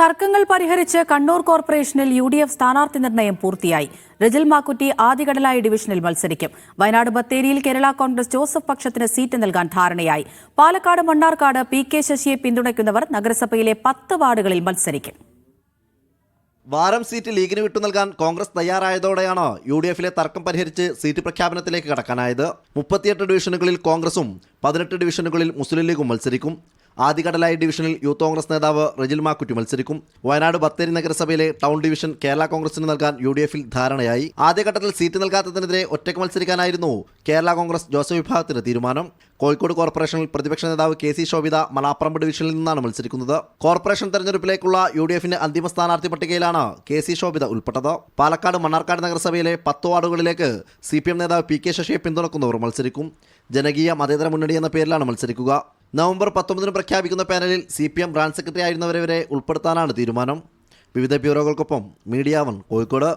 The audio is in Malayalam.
തർക്കങ്ങൾ പരിഹരിച്ച് കണ്ണൂർ കോർപ്പറേഷനിൽ യു ഡി എഫ് സ്ഥാനാർത്ഥി നിർണയം പൂർത്തിയായി. റിജിൽ മാക്കുറ്റി ആദികടലായി ഡിവിഷനിൽ മത്സരിക്കും. വയനാട് ബത്തേരിയിൽ കേരള കോൺഗ്രസ് ജോസഫ് പക്ഷത്തിന് സീറ്റ് നൽകാൻ ധാരണയായി. പാലക്കാട് മണ്ണാർക്കാട് പി കെ ശശിയെ പിന്തുണയ്ക്കുന്നവർ നഗരസഭയിലെ പത്ത് വാർഡുകളിൽ മത്സരിക്കും. വാരം സീറ്റ് ലീഗിന് വിട്ടു നൽകാൻ കോൺഗ്രസ് തയ്യാറായതോടെയാണ് യു ഡി എഫിലെ തർക്കം പരിഹരിച്ച് സീറ്റ് പ്രഖ്യാപനത്തിലേക്ക് കടക്കാനായത്. മുപ്പത്തിയെട്ട് ഡിവിഷനുകളിൽ കോൺഗ്രസും പതിനെട്ട് ഡിവിഷനുകളിൽ മുസ്ലിം ലീഗും മത്സരിക്കും. ആദികടലായി ഡിവിഷനിൽ യൂത്ത് കോൺഗ്രസ് നേതാവ് റജിൽ മാക്കുറ്റി മത്സരിക്കും. വയനാട് ബത്തേരി നഗരസഭയിലെ ടൗൺ ഡിവിഷൻ കേരള കോൺഗ്രസിന് നൽകാൻ യു ഡി എഫിൽ ധാരണയായി. ആദ്യഘട്ടത്തിൽ സീറ്റ് നൽകാത്തതിനെതിരെ ഒറ്റയ്ക്ക് മത്സരിക്കാനായിരുന്നു കേരള കോൺഗ്രസ് ജോസഫ് വിഭാഗത്തിന്റെ തീരുമാനം. കോഴിക്കോട് കോർപ്പറേഷനിൽ പ്രതിപക്ഷ നേതാവ് കെ സി ശോഭിത മലാപ്പറമ്പ് ഡിവിഷനിൽ നിന്നാണ് മത്സരിക്കുന്നത്. കോർപ്പറേഷൻ തെരഞ്ഞെടുപ്പിലേക്കുള്ള യു ഡി എഫിന്റെ അന്തിമ സ്ഥാനാർത്ഥി പട്ടികയിലാണ് കെ സി ശോഭിത ഉൾപ്പെട്ടത്. പാലക്കാട് മണ്ണാർക്കാട് നഗരസഭയിലെ പത്ത് വാർഡുകളിലേക്ക് സി പി എം നേതാവ് പി കെ ശശിയെ പിന്തുണക്കുന്നവർ മത്സരിക്കും. ജനകീയ മതേതര മുന്നണി എന്ന പേരിലാണ് മത്സരിക്കുക. നവംബർ പത്തൊമ്പതിന് പ്രഖ്യാപിക്കുന്ന പാനലിൽ C P M branch secretary ആയിരുന്നവരെ വരെ ഉൾപ്പെടുത്താനാണ് തീരുമാനം. വിവിധ ബ്യൂറോകൾക്കൊപ്പം മീഡിയ വൺ കോഴിക്കോട്.